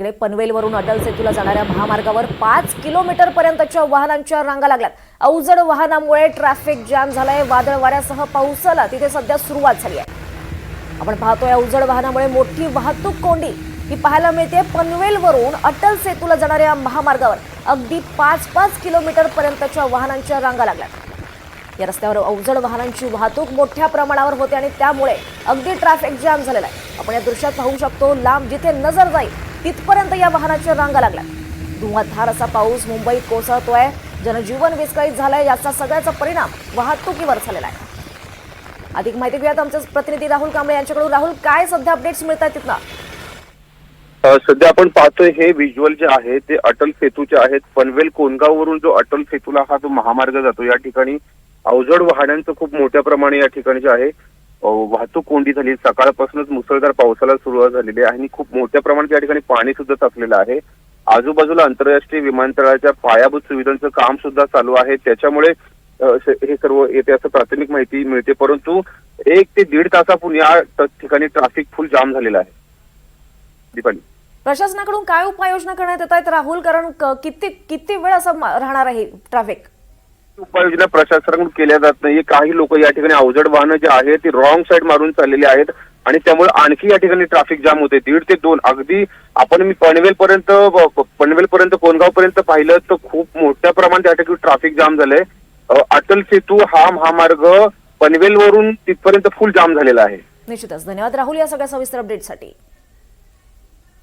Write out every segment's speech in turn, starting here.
इकडे पनवेलवरून अटल सेतूला जाणाऱ्या महामार्गावर पाच किलोमीटर पर्यंतच्या वाहनांच्या रांगा लागल्यात. अवजड वाहनामुळे ट्रॅफिक जॅम झालाय. वादळ वाऱ्यासह पावसाला तिथे सध्या सुरुवात झाली आहे. आपण पाहतोय अवजड वाहनामुळे मोठी वाहतूक कोंडी ही पाहायला मिळते. पनवेलवरून अटल सेतूला जाणाऱ्या महामार्गावर अगदी पाच पाच किलोमीटर पर्यंतच्या वाहनांच्या रांगा लागल्यात. या रस्त्यावर अवजड वाहनांची वाहतूक मोठ्या प्रमाणावर होते आणि त्यामुळे अगदी ट्रॅफिक जाम झालेला आहे. आपण या दृश्यात पाहू शकतो लांब जिथे नजर जाईल तिथपर्यंत या वाहनाच्या रांगा लागल्यात धुवाधार असा पाऊस मुंबईत कोसळतोय. जनजीवन विस्कळीत झालंय. याचा सगळ्याचा परिणाम वाहतुकीवर झालेला आहे. अधिक माहिती घेऊयात आमचे प्रतिनिधी राहुल कांबळे यांच्याकडून. राहुल काय सध्या अपडेट्स मिळतात तिथं सध्या आपण पाहतोय हे व्हिज्युअल जे आहे ते अटल सेतूचे आहेत पनवेल कोनगाववरून जो अटल सेतूला हा जो महामार्ग जातो या ठिकाणी अवजड वाहनांचं खूप मोठ्या प्रमाणे या ठिकाणी जे आहे वाहतूक कोंडी झाली. सकाळपासूनच मुसळधार पावसाला सुरुवात झालेली आहे आणि खूप मोठ्या प्रमाणात या ठिकाणी पाणी सुद्धा साचलेलं आहे. आजूबाजूला आंतरराष्ट्रीय विमानतळाच्या पायाभूत सुविधांचं काम सुद्धा चालू आहे. त्याच्यामुळे हे सर्व येते असं प्राथमिक माहिती मिळते. परंतु एक ते दीड तासापूर्वी या ठिकाणी ट्रॅफिक फुल जाम झालेला आहे. दीपाली. प्रशासनाकडून काय उपाययोजना करण्यात येत आहेत? राहुल कारण किती किती वेळ असं राहणार आहे ट्रॅफिक उपाययोजना प्रशासनाकडून केल्या जात नाहीये. काही लोक या ठिकाणी अवजड वाहनं जे आहेत ती रॉंग साईड मारून चाललेली आहेत आणि त्यामुळे आणखी या ठिकाणी ट्रॅफिक जाम होते दीड ते दोन. अगदी आपण मी पनवेल पर्यंत पनवेल पर्यंत कोणगाव पर्यंत पाहिलं तर खूप मोठ्या प्रमाणात या ठिकाणी ट्रॅफिक जाम झालंय. अटल सेतू हा महामार्ग पनवेलवरून तिथपर्यंत फुल जाम झालेला आहे. निश्चितच. धन्यवाद. राहुल या सगळ्या सविस्तर अपडेटसाठी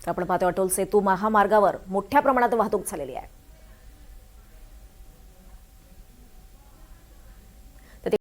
आपण पाहतो अटोल सेतू महामार्गावर मोठ्या प्रमाणात वाहतूक झालेली आहे.